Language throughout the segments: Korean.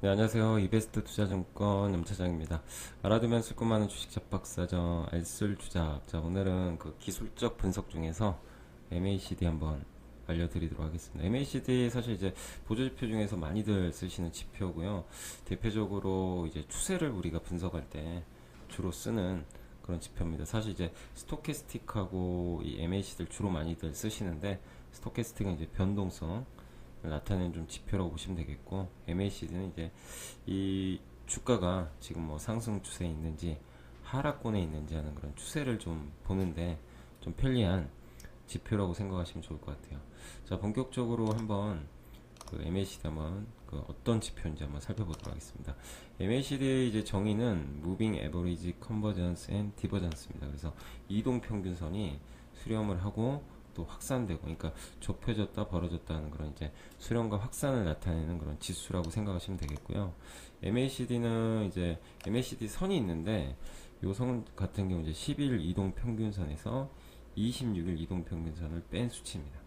네, 안녕하세요. 이베스트 투자증권 염차장입니다. 알아두면 쓸 것 많은 주식 잡박사정 알쓸 투잡. 자, 오늘은 그 기술적 분석 중에서 MACD 한번 알려드리도록 하겠습니다. MACD 사실 이제 보조지표 중에서 많이들 쓰시는 지표고요. 대표적으로 이제 추세를 우리가 분석할 때 주로 쓰는 그런 지표입니다. 사실 이제 스토캐스틱하고 이 MACD를 주로 많이들 쓰시는데 스토캐스틱은 이제 변동성 나타내는 좀 지표라고 보시면 되겠고 MACD는 이제 이 주가가 지금 뭐 상승 추세에 있는지 하락권에 있는지 하는 그런 추세를 좀 보는데 좀 편리한 지표라고 생각하시면 좋을 것 같아요. 자 본격적으로 한번 그 MACD 한번 그 어떤 지표인지 한번 살펴보도록 하겠습니다. MACD의 이제 정의는 Moving Average Convergence and Divergence입니다. 그래서 이동 평균선이 수렴을 하고 또 확산되고, 그러니까 좁혀졌다 벌어졌다는 그런 이제 수렴과 확산을 나타내는 그런 지수라고 생각하시면 되겠고요. MACD는 이제 MACD 선이 있는데 요선 같은 경우 이제 10일 이동 평균선에서 26일 이동 평균선을 뺀 수치입니다.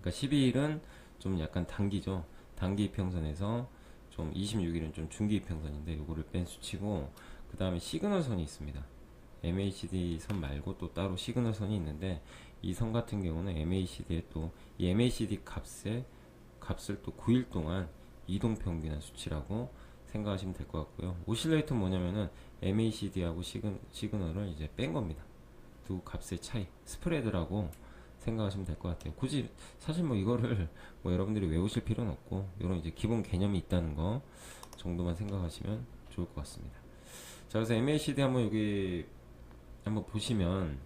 그러니까 12일은 좀 약간 단기죠. 단기 이평선에서 좀 26일은 좀 중기 이평선인데 요거를 뺀 수치고 그 다음에 시그널 선이 있습니다. MACD 선 말고 또 따로 시그널 선이 있는데 이 선 같은 경우는 MACD에 또 이 MACD 값에 값을 또 9일 동안 이동 평균한 수치라고 생각하시면 될 것 같고요. 오실레이터는 뭐냐면은 MACD하고 시그, 시그널을 이제 뺀 겁니다. 두 값의 차이, 스프레드라고 생각하시면 될 것 같아요. 굳이 사실 뭐 이거를 뭐 여러분들이 외우실 필요는 없고 이런 이제 기본 개념이 있다는 거 정도만 생각하시면 좋을 것 같습니다. 자, 그래서 MACD 한번 여기 한번 보시면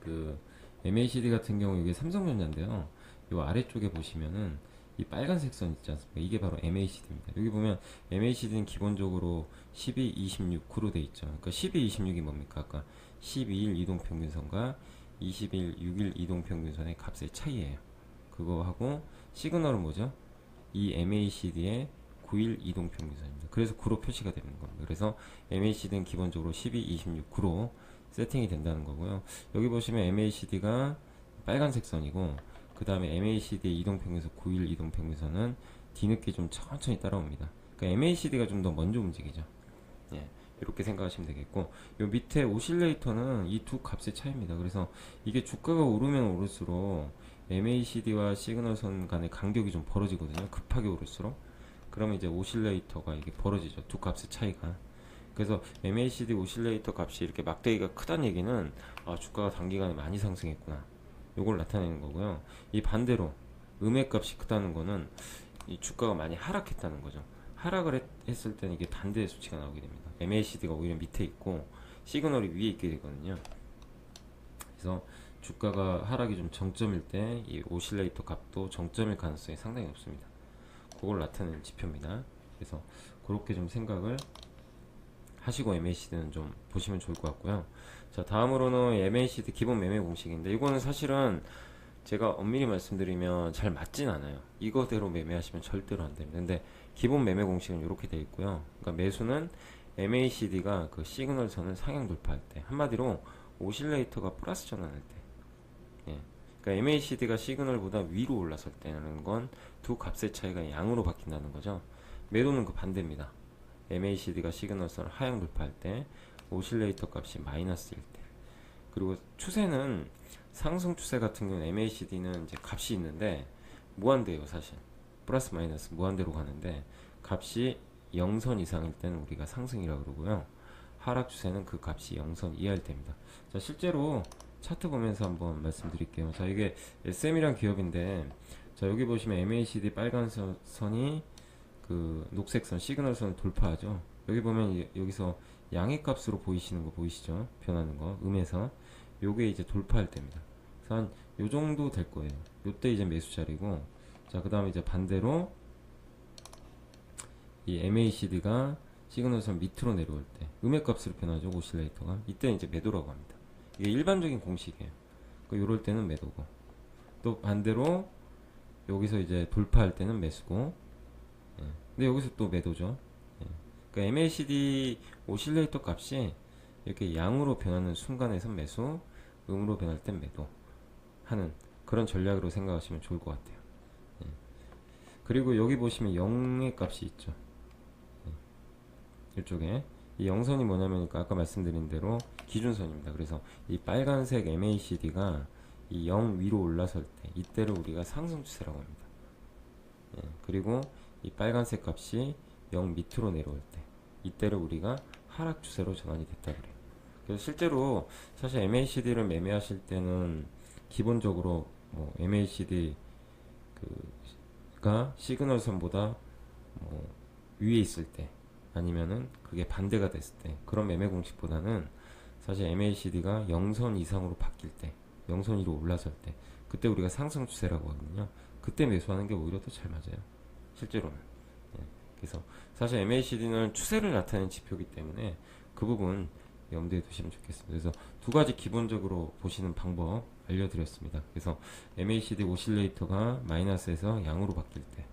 그 MACD 같은 경우 이게 삼성전자인데요. 이 아래쪽에 보시면은 이 빨간색 선 있지 않습니까? 이게 바로 MACD입니다. 여기 보면 MACD는 기본적으로 12, 26, 9로 돼 있죠. 그러니까 12, 26이 뭡니까? 아까 12일 이동 평균선과 20일, 6일 이동 평균선의 값의 차이예요. 그거 하고 시그널은 뭐죠? 이 MACD의 9일 이동 평균선입니다. 그래서 9로 표시가 되는 겁니다. 그래서 MACD는 기본적으로 12, 26, 9로 세팅이 된다는 거고요. 여기 보시면 MACD가 빨간색 선이고 그 다음에 MACD의 이동평균선 9일 이동평균선은 뒤늦게 좀 천천히 따라옵니다. 그러니까 MACD가 좀 더 먼저 움직이죠. 예, 이렇게 생각하시면 되겠고 요 밑에 오실레이터는 이 두 값의 차이입니다. 그래서 이게 주가가 오르면 오를수록 MACD와 시그널선 간의 간격이 좀 벌어지거든요. 급하게 오를수록 그러면 이제 오실레이터가 이게 벌어지죠. 두 값의 차이가. 그래서 MACD 오실레이터 값이 이렇게 막대기가 크다는 얘기는 아, 주가가 단기간에 많이 상승했구나. 요걸 나타내는 거고요. 이 반대로 음의 값이 크다는 거는 이 주가가 많이 하락했다는 거죠. 하락을 했, 했을 때는 이게 반대의 수치가 나오게 됩니다. MACD가 오히려 밑에 있고 시그널이 위에 있게 되거든요. 그래서 주가가 하락이 좀 정점일 때 이 오실레이터 값도 정점일 가능성이 상당히 높습니다. 그걸 나타내는 지표입니다. 그래서 그렇게 좀 생각을 하시고 MACD는 좀 보시면 좋을 것 같고요. 자, 다음으로는 MACD 기본 매매 공식인데 이거는 사실은 제가 엄밀히 말씀드리면 잘 맞진 않아요. 이거대로 매매하시면 절대로 안 됩니다. 근데 기본 매매 공식은 이렇게 되어 있고요. 그러니까 매수는 MACD가 그 시그널 선을 상향 돌파할 때 한마디로 오실레이터가 플러스 전환할 때 예. 그러니까 MACD가 시그널보다 위로 올라설 때라는 건 두 값의 차이가 양으로 바뀐다는 거죠. 매도는 그 반대입니다. MACD가 시그널선을 하향 돌파할 때 오실레이터 값이 마이너스일 때. 그리고 추세는 상승 추세 같은 경우는 MACD는 이제 값이 있는데 무한대예요 사실. 플러스 마이너스 무한대로 가는데 값이 0선 이상일 때는 우리가 상승이라고 그러고요. 하락 추세는 그 값이 0선 이하일 때입니다. 자 실제로 차트 보면서 한번 말씀드릴게요. 자 이게 SM이란 기업인데 자 여기 보시면 MACD 빨간 선- 선이 그 녹색 선 시그널 선을 돌파하죠. 여기 보면 이- 여기서 양의 값으로 보이시는 거 보이시죠? 변하는 거 음에서 요게 이제 돌파할 때입니다. 그래서 한 요 정도 될 거예요. 요때 이제 매수 자리고 자 그 다음에 이제 반대로 이 MACD가 시그널 선 밑으로 내려올 때 음의 값으로 변하죠 오실레이터가 이때 이제 매도라고 합니다. 이게 일반적인 공식이에요. 그 요럴 때는 매도고 또 반대로 여기서 이제 돌파할 때는 매수고 예. 근데 여기서 또 매도죠. 예. 그러니까 MACD 오실레이터 값이 이렇게 양으로 변하는 순간에선 매수, 음으로 변할 땐 매도 하는 그런 전략으로 생각하시면 좋을 것 같아요. 예. 그리고 여기 보시면 0의 값이 있죠. 예. 이쪽에 이 영선이 뭐냐면 아까 말씀드린 대로 기준선입니다. 그래서 이 빨간색 MACD가 이 0 위로 올라설 때 이때를 우리가 상승 추세라고 합니다. 예. 그리고 이 빨간색 값이 0 밑으로 내려올 때 이때를 우리가 하락 추세로 전환이 됐다 그래요. 그래서 실제로 사실 MACD를 매매하실 때는 기본적으로 뭐 MACD 그가 시그널선보다 뭐 위에 있을 때 아니면은 그게 반대가 됐을 때 그런 매매 공식보다는 사실 MACD가 0선 이상으로 바뀔 때 0선 위로 올라설 때 그때 우리가 상승 추세라고 하거든요. 그때 매수하는 게 오히려 더 잘 맞아요. 실제로는. 예. 그래서 사실 MACD는 추세를 나타내는 지표이기 때문에 그 부분 염두에 두시면 좋겠습니다. 그래서 두 가지 기본적으로 보시는 방법 알려드렸습니다. 그래서 MACD 오실레이터가 마이너스에서 양으로 바뀔 때,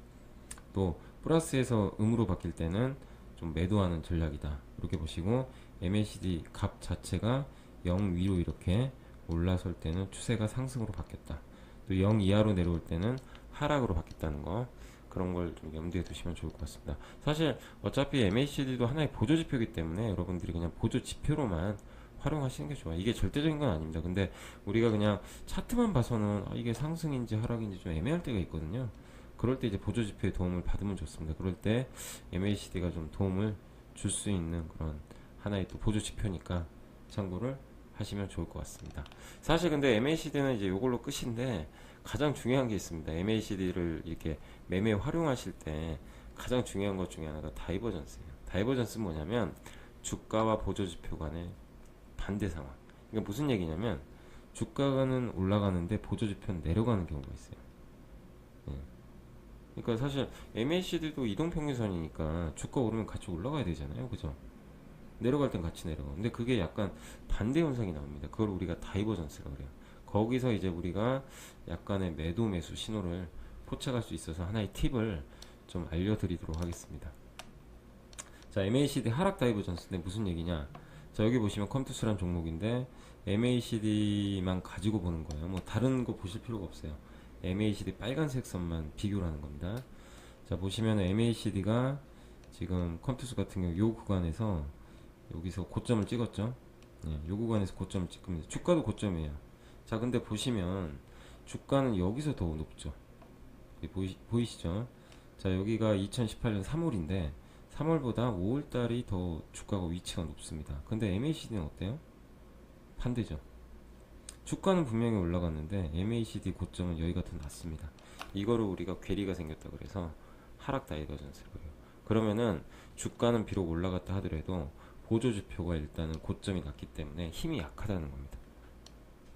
또 플러스에서 음으로 바뀔 때는 좀 매도하는 전략이다. 이렇게 보시고 MACD 값 자체가 0 위로 이렇게 올라설 때는 추세가 상승으로 바뀌었다. 또 0 이하로 내려올 때는 하락으로 바뀌었다는 거. 그런 걸 좀 염두에 두시면 좋을 것 같습니다. 사실 어차피 MACD도 하나의 보조 지표이기 때문에 여러분들이 그냥 보조 지표로만 활용하시는 게 좋아요. 이게 절대적인 건 아닙니다. 근데 우리가 그냥 차트만 봐서는 아, 이게 상승인지 하락인지 좀 애매할 때가 있거든요. 그럴 때 이제 보조 지표의 도움을 받으면 좋습니다. 그럴 때 MACD가 좀 도움을 줄 수 있는 그런 하나의 또 보조 지표니까 참고를 하시면 좋을 것 같습니다. 사실 근데 MACD는 이제 이걸로 끝인데 가장 중요한 게 있습니다. MACD를 이렇게 매매 활용하실 때 가장 중요한 것 중에 하나가 다이버전스예요. 다이버전스는 뭐냐면 주가와 보조지표 간의 반대 상황. 그러니까 무슨 얘기냐면 주가는 올라가는데 보조지표는 내려가는 경우가 있어요. 예. 그러니까 사실 MACD도 이동평균선이니까 주가 오르면 같이 올라가야 되잖아요. 그죠? 내려갈 땐 같이 내려가. 근데 그게 약간 반대 현상이 나옵니다. 그걸 우리가 다이버전스라고 그래요. 거기서 이제 우리가 약간의 매도 매수 신호를 포착할 수 있어서 하나의 팁을 좀 알려드리도록 하겠습니다. 자, MACD 하락 다이버전스인데 무슨 얘기냐? 자, 여기 보시면 컴투스란 종목인데 MACD만 가지고 보는 거예요. 뭐 다른 거 보실 필요가 없어요. MACD 빨간색 선만 비교를 하는 겁니다. 자, 보시면 MACD가 지금 컴투스 같은 경우 요 구간에서 여기서 고점을 찍었죠. 예, 요 구간에서 고점을 찍습니다. 주가도 고점이에요. 자, 근데 보시면 주가는 여기서 더 높죠. 보이, 보이시죠? 자, 여기가 2018년 3월인데 3월보다 5월달이 더 주가가 위치가 높습니다. 근데 MACD는 어때요? 반대죠. 주가는 분명히 올라갔는데 MACD 고점은 여기가 더 낮습니다. 이거를 우리가 괴리가 생겼다 그래서 하락 다이버전스라고 해요. 그러면은 주가는 비록 올라갔다 하더라도 보조 지표가 일단은 고점이 낮기 때문에 힘이 약하다는 겁니다.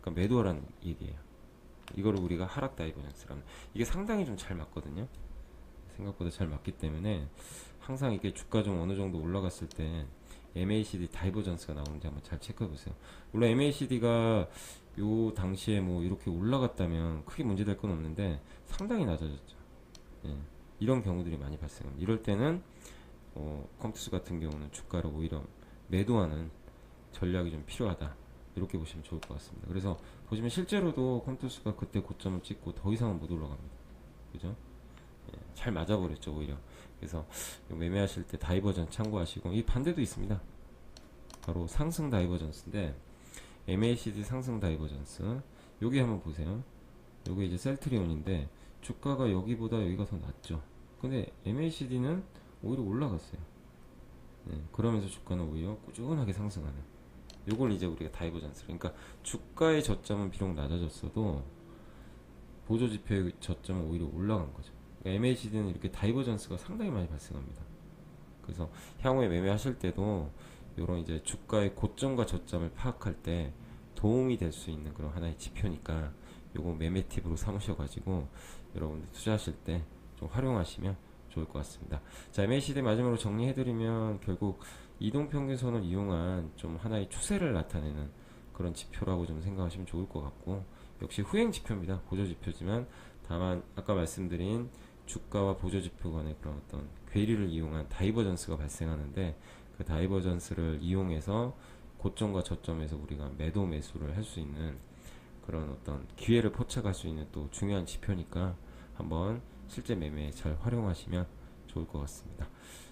그러니까 매도하라는 얘기예요. 이거를 우리가 하락 다이버전스라는 이게 상당히 좀 잘 맞거든요. 생각보다 잘 맞기 때문에 항상 이게 주가 좀 어느 정도 올라갔을 때 MACD 다이버전스가 나오는지 한번 잘 체크해 보세요. 물론 MACD가 요 당시에 뭐 이렇게 올라갔다면 크게 문제될 건 없는데 상당히 낮아졌죠. 예, 이런 경우들이 많이 발생합니다. 이럴 때는 어, 컴투스 같은 경우는 주가를 오히려 매도하는 전략이 좀 필요하다. 이렇게 보시면 좋을 것 같습니다. 그래서 보시면 실제로도 컴투스가 그때 고점을 찍고 더 이상은 못 올라갑니다. 그죠? 예, 잘 맞아버렸죠, 오히려. 그래서 매매하실 때 다이버전 참고하시고, 이 반대도 있습니다. 바로 상승 다이버전스인데, MACD 상승 다이버전스. 여기 한번 보세요. 요게 이제 셀트리온인데, 주가가 여기보다 여기가 더 낮죠. 근데 MACD는 오히려 올라갔어요. 네, 그러면서 주가는 오히려 꾸준하게 상승하는. 요걸 이제 우리가 다이버전스. 그러니까 주가의 저점은 비록 낮아졌어도 보조 지표의 저점은 오히려 올라간 거죠. 그러니까 MACD는 이렇게 다이버전스가 상당히 많이 발생합니다. 그래서 향후에 매매하실 때도 요런 이제 주가의 고점과 저점을 파악할 때 도움이 될 수 있는 그런 하나의 지표니까 요거 매매 팁으로 삼으셔가지고 여러분들 투자하실 때 좀 활용하시면 좋을 것 같습니다. 자, MACD 마지막으로 정리해드리면 결국 이동평균선을 이용한 좀 하나의 추세를 나타내는 그런 지표라고 좀 생각하시면 좋을 것 같고 역시 후행 지표입니다. 보조 지표지만 다만 아까 말씀드린 주가와 보조 지표 간의 그런 어떤 괴리를 이용한 다이버전스가 발생하는데 그 다이버전스를 이용해서 고점과 저점에서 우리가 매도 매수를 할 수 있는 그런 어떤 기회를 포착할 수 있는 또 중요한 지표니까 한번 실제 매매에 잘 활용하시면 좋을 것 같습니다.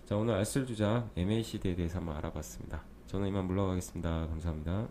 자 오늘 알쓸 주작 MACD에 대해서 한번 알아봤습니다. 저는 이만 물러가겠습니다. 감사합니다.